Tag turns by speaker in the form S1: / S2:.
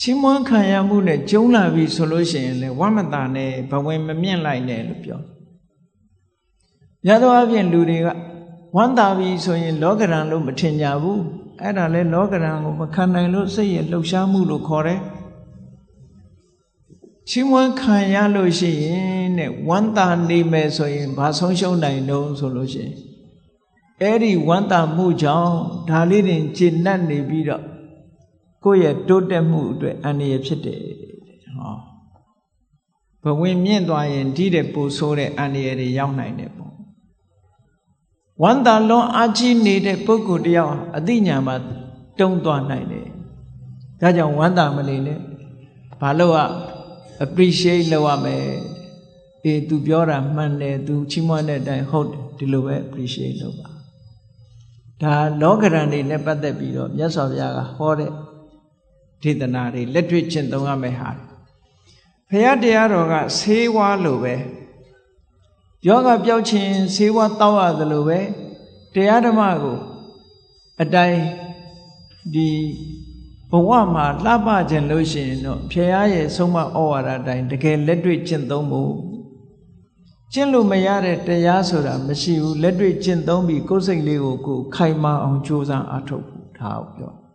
S1: ချီးမွမ်းခံရမှုနဲ့ကျုံလာပြီဆိုလို့ရှိရင်လေဝမ်းမသာနဲ့ဘဝင်မမြင့်လိုက်နဲ့လို့ပြောရသောအပြင်လူတွေကဝမ်းသာပြီဆိုရင် လောကရန်လို့မထင်ကြဘူးအဲ့ဒါလဲလောကရန်ကိုမခံနိုင်လို့စိတ်ရဲ့လှုပ်ရှားမှုလို့ခေါ်တယ်ချီးမွမ်းခံရလို့ရှိရင်တဲ့ဝမ်းသာနေမယ်ဆိုရင်ဘာဆုံးရှုံးနိုင်တော့ဆိုလို့ရှိရင်အဲ့ဒီဝမ်းသာမှုကြောင့်ဒါလေးတင်ကျင့်တတ်နေပြီးတော့ ကိုယ့်ရဲ့တိုးတက်မှုအတွက်အန္တရာယ်ဖြစ်တယ်ဟောဘဝင်မြင့်သွားရင်ဒီတဲ့ပူဆိုးတဲ့အန္တရာယ်တွေရောက်နိုင်တယ်ပေါ့ဝမ်းသာလွန်အားကြီးနေတဲ့ပုဂ္ဂိုလ်တယောက်အသိဉာဏ်မှာတုံးသွားနိုင်တယ်ဒါကြောင့်ဝမ်းသာမနေနဲ့ဘာလို့อ่ะ appreciate လုပ်ရမယ်အေး तू ပြောတာမှန်တယ် तू ချီးမွမ်းတဲ့အတိုင်းဟုတ်တယ်ဒီလိုပဲ appreciate လုပ်ပါဒါလောကရန်တွေနဲ့ပတ်သက်ပြီးတော့မြတ်စွာဘုရားကဟောတဲ့ ဒေသနာတွေလက်တွေ့ကျင့်သုံးရမယ့်ဟာဘုရားတရားတော်ကဆေးဝါးလိုပဲယောဂပျောက်ခြင်းဆေးဝါးတောက်ရသလိုပဲတရားဓမ္မကိုအတိုင်းဒီဘဝမှာလှပခြင်းလို့ရှိရင်တော့ဖရာရဲ့ဆုံးမဩဝါဒအတိုင်းတကယ်လက်တွေ့ကျင့်သုံးဖို့ကျင့်လို့မရတဲ့တရားဆိုတာမရှိဘူးလက်တွေ့ကျင့်သုံးပြီးကိုယ်စိတ်လေးကိုကိုယ်ခိုင်မာအောင်ကြိုးစားအားထုတ်ဖို့ဒါကိုပြော